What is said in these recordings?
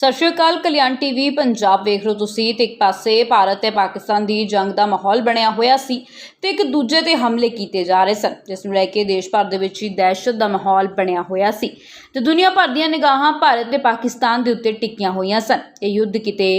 ਸਤਿ ਸ਼੍ਰੀ ਅਕਾਲ, ਕਲਿਆਣ ਟੀਵੀ ਪੰਜਾਬ ਵੇਖ ਰਹੇ ਹੋ ਤੁਸੀਂ ਤੇ ਇੱਕ ਪਾਸੇ ਭਾਰਤ ਤੇ ਪਾਕਿਸਤਾਨ ਦੀ ਜੰਗ ਦਾ ਮਾਹੌਲ ਬਣਿਆ ਹੋਇਆ ਸੀ ਤੇ ਇੱਕ ਦੂਜੇ ਤੇ ਹਮਲੇ ਕੀਤੇ ਜਾ ਰਹੇ ਸਨ, ਜਿਸ ਨੂੰ ਲੈ ਕੇ ਦੇਸ਼ ਭਰ ਦੇ ਵਿੱਚ ਹੀ ਦਹਿਸ਼ਤ ਦਾ ਮਾਹੌਲ ਬਣਿਆ ਹੋਇਆ ਸੀ ਤੇ ਦੁਨੀਆ ਭਰ ਦੀਆਂ ਨਿਗਾਹਾਂ ਭਾਰਤ ਤੇ ਪਾਕਿਸਤਾਨ ਦੇ ਉੱਤੇ ਟਿਕੀਆਂ ਹੋਈਆਂ ਸਨ, ਇਹ ਯੁੱਧ ਕਿਤੇ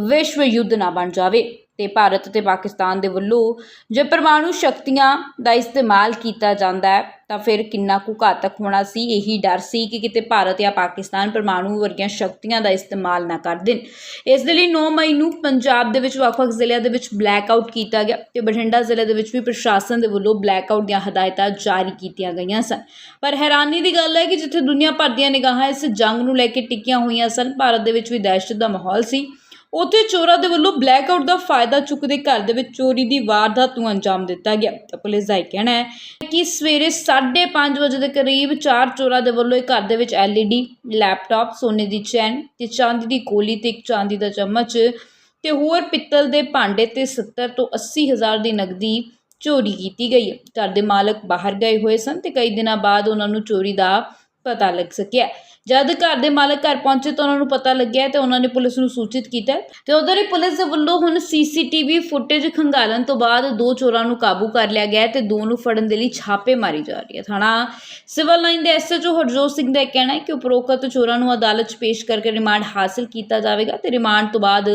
ਵਿਸ਼ਵ ਯੁੱਧ ਨਾ ਬਣ ਜਾਵੇ। ਤੇ ਭਾਰਤ ਤੇ ਪਾਕਿਸਤਾਨ ਦੇ ਵੱਲੋਂ ਜੇ ਪਰਮਾਣੂ ਸ਼ਕਤੀਆਂ ਦਾ ਇਸਤੇਮਾਲ ਕੀਤਾ ਜਾਂਦਾ ਹੈ, ਤਾਂ ਫਿਰ ਕਿੰਨਾ ਕੁ ਘਾਤਕ ਹੋਣਾ ਸੀ? ਇਹੀ ਡਰ ਸੀ ਕਿ ਕਿਤੇ ਭਾਰਤ ਜਾਂ ਪਾਕਿਸਤਾਨ ਪਰਮਾਣੂ ਵਰਗੀਆਂ ਸ਼ਕਤੀਆਂ ਦਾ ਇਸਤੇਮਾਲ ਨਾ ਕਰ ਦੇਣ। ਇਸ ਦੇ ਲਈ 9 ਮਈ ਨੂੰ ਪੰਜਾਬ ਦੇ ਵਿੱਚ ਵੱਖ-ਵੱਖ ਜ਼ਿਲ੍ਹਿਆਂ ਦੇ ਵਿੱਚ ਬਲੈਕ ਆਊਟ ਕੀਤਾ ਗਿਆ ਤੇ ਬਠਿੰਡਾ ਜ਼ਿਲ੍ਹੇ ਦੇ ਵਿੱਚ ਵੀ ਪ੍ਰਸ਼ਾਸਨ ਦੇ ਵੱਲੋਂ ਬਲੈਕ ਆਊਟ ਦੀਆਂ ਹਦਾਇਤਾਂ ਜਾਰੀ ਕੀਤੀਆਂ ਗਈਆਂ ਸਨ। ਪਰ ਹੈਰਾਨੀ ਦੀ ਗੱਲ ਹੈ ਕਿ ਜਿੱਥੇ ਦੁਨੀਆ ਭਰ ਦੀਆਂ ਨਿਗਾਹਾਂ ਇਸ ਜੰਗ ਨੂੰ ਲੈ ਕੇ ਟਿਕੀਆਂ ਹੋਈਆਂ ਸਨ, ਭਾਰਤ ਦੇ ਵਿੱਚ ਵੀ ਦਹਿਸ਼ਤ ਦਾ ਮਾਹੌਲ ਸੀ। ਉੱਥੇ ਚੋਰਾਂ ਦੇ ਵੱਲੋਂ ਬਲੈਕ ਆਊਟ ਦਾ ਫਾਇਦਾ ਚੁੱਕਦੇ ਘਰ ਦੇ ਵਿੱਚ ਚੋਰੀ ਦੀ ਵਾਰਦਾਤ ਨੂੰ ਅੰਜਾਮ ਦਿੱਤਾ ਗਿਆ। ਤਾਂ ਪੁਲਿਸ ਦਾ ਇਹ ਕਹਿਣਾ ਹੈ ਕਿ ਸਵੇਰੇ 5:30 ਵਜੇ ਦੇ ਕਰੀਬ ਚਾਰ ਚੋਰਾਂ ਦੇ ਵੱਲੋਂ ਇਹ ਘਰ ਦੇ ਵਿੱਚ LED ਲੈਪਟਾਪ ਸੋਨੇ ਦੀ ਚੈਨ ਤੇ ਚਾਂਦੀ ਦੀ ਗੋਲੀ ਤੇ ਇੱਕ ਚਾਂਦੀ ਦਾ ਚਮਚ ਤੇ ਹੋਰ ਪਿੱਤਲ ਦੇ ਭਾਂਡੇ ਤੇ 70 ਤੋਂ 80 ਹਜ਼ਾਰ ਦੀ ਨਗਦੀ ਚੋਰੀ ਕੀਤੀ ਗਈ ਹੈ। ਘਰ ਦੇ ਮਾਲਕ ਬਾਹਰ ਗਏ ਹੋਏ ਸਨ ਤੇ ਕਈ ਦਿਨਾਂ ਬਾਅਦ ਉਹਨਾਂ ਨੂੰ ਚੋਰੀ ਦਾ ਪਤਾ ਲੱਗ ਸਕਿਆ। ਜਦ ਘਰ ਦੇ ਮਾਲਕ ਘਰ ਪਹੁੰਚੇ ਤਾਂ ਉਹਨਾਂ ਨੂੰ ਪਤਾ ਲੱਗਿਆ ਤੇ ਉਹਨਾਂ ਨੇ ਪੁਲਿਸ ਨੂੰ ਸੂਚਿਤ ਕੀਤਾ ਤੇ ਉਧਰ ਹੀ ਪੁਲਿਸ ਦੇ ਵੱਲੋਂ ਹੁਣ ਸੀਸੀਟੀਵੀ ਫੁਟੇਜ ਖੰਗਾਲਣ ਤੋਂ ਬਾਅਦ ਦੋ ਚੋਰਾਂ ਨੂੰ ਕਾਬੂ ਕਰ ਲਿਆ ਗਿਆ ਹੈ ਤੇ ਦੋ ਨੂੰ ਫੜਨ ਦੇ ਲਈ ਛਾਪੇ ਮਾਰੀ ਜਾ ਰਹੀ ਹੈ। ਥਾਣਾ ਸਿਵਲ ਲਾਈਨ ਦੇ ਐਸਐਚਓ ਹਰਜੋਤ ਸਿੰਘ ਦਾ ਇਹ ਕਹਿਣਾ ਹੈ ਕਿ ਉਪਰੋਕਤ ਚੋਰਾਂ ਨੂੰ ਅਦਾਲਤ 'ਚ ਪੇਸ਼ ਕਰਕੇ ਰਿਮਾਂਡ ਹਾਸਲ ਕੀਤਾ ਜਾਵੇਗਾ ਤੇ ਰਿਮਾਂਡ ਤੋਂ ਬਾਅਦ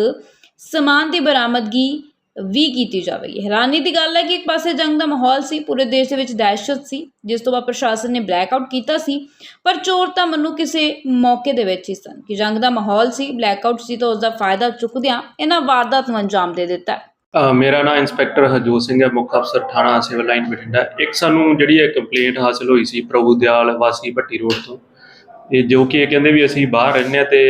ਸਮਾਨ ਦੀ ਬਰਾਮਦਗੀ ਵੀ ਕੀਤੀ ਜਾਵੇਗੀ। ਹੈਰਾਨੀ ਦੀ ਗੱਲ ਹੈ ਕਿ ਇੱਕ ਪਾਸੇ ਜੰਗ ਦਾ ਮਾਹੌਲ ਸੀ, ਪੂਰੇ ਦੇਸ਼ ਦੇ ਵਿੱਚ ਦਹਿਸ਼ਤ ਸੀ, ਜਿਸ ਤੋਂ ਬਾਅਦ ਪ੍ਰਸ਼ਾਸਨ ਨੇ ਬਲੈਕ ਕੀਤਾ ਸੀ, ਪਰ ਚੋਰ ਤਾਂ ਮੰਨੂ ਕਿਸੇ ਮੌਕੇ ਦੇ ਵਿੱਚ ਹੀ ਸਨ ਕਿ ਜੰਗ ਦਾ ਮਾਹੌਲ ਸੀ ਬਲੈਕ ਸੀ ਤਾਂ ਉਸ ਦਾ ਫਾਇਦਾ ਚੁੱਕਦਿਆਂ ਇਹਨਾਂ ਵਾਰਦਾਤ ਨੂੰ ਅੰਜਾਮ ਦੇ ਦਿੱਤਾ। ਮੇਰਾ ਨਾਮ ਇੰਸਪੈਕਟਰ ਹਰਜੋਤ ਸਿੰਘ ਹੈ, ਮੁੱਖ ਅਫਸਰ ਥਾਣਾ ਸਿਵਲ ਲਾਈਨ ਬਠਿੰਡਾ। ਇੱਕ ਸਾਨੂੰ ਜਿਹੜੀ ਹੈ ਕੰਪਲੇਂਟ ਹਾਸਲ ਹੋਈ ਸੀ ਪ੍ਰਭੂ ਦਿਆਲ ਵਾਸੀ ਭੱਟੀ ਰੋਡ ਤੋਂ, ਇਹ ਜੋ ਕਿ ਇਹ ਕਹਿੰਦੇ ਵੀ ਅਸੀਂ ਬਾਹਰ ਰਹਿੰਦੇ ਹਾਂ ਤੇ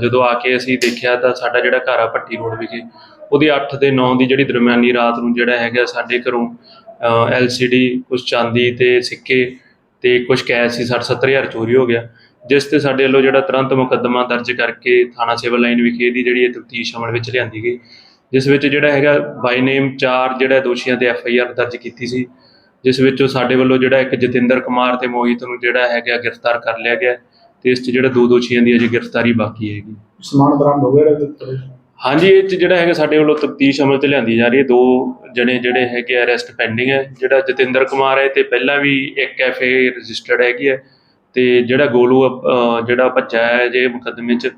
ਜਦੋਂ ਆ ਕੇ ਅਸੀਂ ਦੇਖਿਆ ਤਾਂ ਸਾਡਾ ਜਿਹੜਾ ਘਰ ਆ ਭੱਟੀ ਰੋਡ ਵਿਖੇ ਉਹਦੀ 8 ਤੇ 9 ਦੀ ਜਿਹੜੀ ਦਰਮਿਆਨੀ ਰਾਤ ਨੂੰ ਜਿਹੜਾ ਹੈਗਾ ਸਾਡੇ ਘਰੋਂ LCD ਕੁਝ ਚਾਂਦੀ ਤੇ ਸਿੱਕੇ ਤੇ ਕੁਝ ਕੈਸ਼ ਸੀ 60 70000 ਚੋਰੀ ਹੋ ਗਿਆ। ਜਿਸ ਤੇ ਸਾਡੇ ਵੱਲੋਂ ਜਿਹੜਾ ਤੁਰੰਤ ਮੁਕੱਦਮਾ ਦਰਜ ਕਰਕੇ ਥਾਣਾ ਸਿਵਲ ਲਾਈਨ ਵਿਖੇ ਦੀ ਜਿਹੜੀ ਤਫਤੀਸ਼ ਅਮਲ ਵਿੱਚ ਲਿਆਂਦੀ ਗਈ। ਜਿਸ ਵਿੱਚ ਜਿਹੜਾ ਹੈਗਾ ਬਾਈ ਨੇਮ ਚਾਰ ਜਿਹੜਾ ਦੋਸ਼ੀਆਂ ਤੇ ਐਫ ਆਈ ਆਰ ਦਰਜ ਕੀਤੀ ਸੀ। ਜਿਸ ਵਿੱਚੋਂ ਸਾਡੇ ਵੱਲੋਂ ਜਿਹੜਾ ਇੱਕ ਜਤਿੰਦਰ ਕੁਮਾਰ ਤੇ ਮੋਹਿਤ ਨੂੰ ਜਿਹੜਾ ਹੈਗਾ ਗ੍ਰਿਫਤਾਰ ਕਰ ਲਿਆ ਗਿਆ। ਤੇ ਇਸ 'ਚ ਜਿਹੜਾ ਦੋ ਦੋਸ਼ੀਆਂ ਦੀ ਅਜੇ ਗ੍ਰਿਫਤਾਰੀ ਬਾਕੀ ਹੈਗੀ। ਸਮਾਨ ਬਰਾਮਦ ਹੋ ਗਿਆ ਹਾਂਜੀ ਇਹ 'ਚ ਜਿਹੜਾ ਹੈਗਾ ਸਾਡੇ ਵੱਲੋਂ ਤਫਤੀਸ਼ ਅਮਲ 'ਚ ਲਿਆਂਦੀ ਜਾ ਰਹੀ ਹੈ। ਦੋ ਜਣੇ ਜਿਹੜੇ ਹੈਗੇ ਅਰੈਸਟ ਪੈਂਡਿੰਗ ਹੈ। ਜਿਹੜਾ ਜਤਿੰਦਰ ਕੁਮਾਰ ਹੈ ਤੇ ਪਹਿਲਾਂ ਵੀ ਇੱਕ ਐਫ ਏ ਰਜਿਸਟਰਡ ਹੈਗੀ ਹੈ ਤੇ ਜਿਹੜਾ ਗੋਲੂ ਅਹ, ਜਿਹੜਾ ਭੱਜਾ ਹੈ ਜੇ ਮੁਕੱਦਮੇ 'ਚ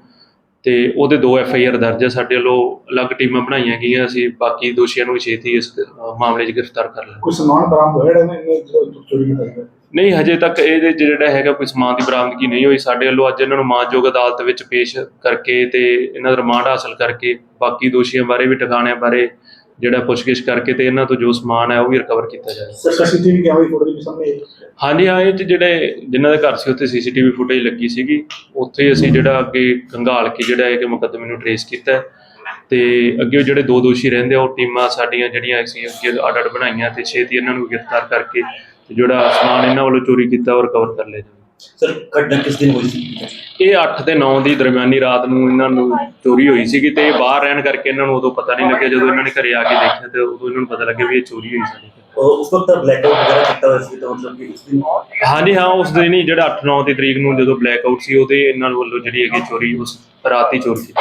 ਤੇ ਉਹਦੇ ਦੋ ਐਫ ਆਈ ਆਰ ਦਰਜ ਹੈ ਸਾਡੇ ਵੱਲੋਂ ਅਲੱਗ ਟੀਮਾਂ ਬਣਾਈਆਂ ਗਈਆਂ ਅਸੀਂ ਬਾਕੀ ਦੋਸ਼ੀਆਂ ਨੂੰ ਵੀ ਛੇਤੀ ਇਸ ਮਾਮਲੇ 'ਚ ਗ੍ਰਿਫਤਾਰ ਕਰ ਲਾਂਗੇ। ਕੋਈ ਸਮਾਨ ਬਰਾਮਦ ਹੋਇਆ ਇਹਨੇ ਇਹਨੇ ਚੋਰੀ ਕੀਤਾ ਨਹੀਂ ਹਜੇ ਤੱਕ ਇਹਦੇ ਜਿਹੜਾ ਹੈਗਾ ਕੋਈ ਸਮਾਨ ਦੀ ਬਰਾਮਦਗੀ ਨਹੀਂ ਹੋਈ। ਸਾਡੇ ਵੱਲੋਂ ਅੱਜ ਇਹਨਾਂ ਨੂੰ ਮਾਨਯੋਗ ਅਦਾਲਤ ਵਿੱਚ ਪੇਸ਼ ਕਰਕੇ ਤੇ ਇਹਨਾਂ ਦਾ ਰਿਮਾਂਡ ਹਾਸਲ ਕਰਕੇ ਬਾਕੀ ਦੋਸ਼ੀਆਂ ਬਾਰੇ ਵੀ ਟਿਕਾਣਿਆਂ ਬਾਰੇ ਜਿਹੜਾ ਪੁੱਛਗਿੱਛ ਕਰਕੇ ਤੇ ਇਹਨਾਂ ਤੋਂ ਜੋ ਸਮਾਨ ਹੈ ਉਹ ਵੀ ਰਿਕਵਰ ਕੀਤਾ ਜਾਏ ਸਰ ਸੀਸੀਟੀਵੀ ਕੈਮਰੇ ਫੋਟੋ ਵੀ ਸਾਹਮਣੇ। ਹਾਂਜੀ ਇਹ 'ਚ ਜਿਹੜੇ ਜਿਨ੍ਹਾਂ ਦੇ ਘਰ ਸੀ ਉੱਥੇ ਸੀਸੀਟੀਵੀ ਫੁਟੇਜ ਲੱਗੀ ਸੀਗੀ ਉੱਥੇ ਅਸੀਂ ਜਿਹੜਾ ਅੱਗੇ ਕੰਘਾਲ ਕੇ ਜਿਹੜਾ ਹੈ ਕਿ ਮੁਕੱਦਮੇ ਨੂੰ ਟਰੇਸ ਕੀਤਾ। ਤੇ ਅੱਗੇ ਜਿਹੜੇ ਦੋ ਦੋਸ਼ੀ ਰਹਿੰਦੇ ਆ ਉਹ ਟੀਮਾਂ ਸਾਡੀਆਂ ਜਿਹੜੀਆਂ ਅਸੀਂ ਅੱਗੇ ਆਰਡਰ ਬਣਾਈਆਂ ਤੇ ਛੇਤੀ ਇਹਨਾਂ ਨੂੰ ਗ੍ਰਿਫਤਾਰ ਕਰਕੇ ਤੇ ਜਿਹੜਾ ਸਮਾਨ ਇਹਨਾਂ ਵੱਲੋਂ ਚੋਰੀ ਕੀਤਾ ਉਹ ਰਿਕਵਰ ਕਰ ਲਿਆ ਸਰ ਘਟਨਾ ਕਿਸ ਦਿਨ ਹੋਈ ਸੀ ਇਹ 8 ਤੇ 9 ਦੀ ਦਰਮਿਆਨੀ ਰਾਤ ਨੂੰ ਇਹਨਾਂ ਨੂੰ ਚੋਰੀ ਹੋਈ ਸੀਗੀ ਤੇ ਇਹ ਬਾਹਰ ਰਹਿਣ ਕਰਕੇ ਇਹਨਾਂ ਨੂੰ ਉਦੋਂ ਪਤਾ ਨਹੀਂ ਲੱਗਿਆ ਜਦੋਂ ਇਹਨਾਂ ਨੇ ਘਰੇ ਆ ਕੇ ਦੇਖਿਆ ਤੇ ਉਦੋਂ ਇਹਨਾਂ ਨੂੰ ਪਤਾ ਲੱਗਿਆ ਵੀ ਇਹ ਚੋਰੀ ਹੋਈ। ਔਰ ਉਸ ਵਕਤ ਬਲੈਕ ਆਊਟ ਵਗੈਰਾ ਕੀਤਾ ਹੋਇਆ ਸੀ ਤਾਂ ਮਤਲਬ ਕਿ ਉਸ ਦਿਨ ਹਾਂਜੀ ਹਾਂ ਉਸ ਦਿਨ ਹੀ ਜਿਹੜਾ 8-9 ਦੀ ਤਰੀਕ ਨੂੰ ਜਦੋਂ ਬਲੈਕ ਆਊਟ ਸੀ ਉਹਦੇ ਇਹਨਾਂ ਵੱਲੋਂ ਜਿਹੜੀ ਹੈਗੀ ਚੋਰੀ ਉਸ ਰਾਤ ਹੀ ਚੋਰੀ ਕੀਤੀ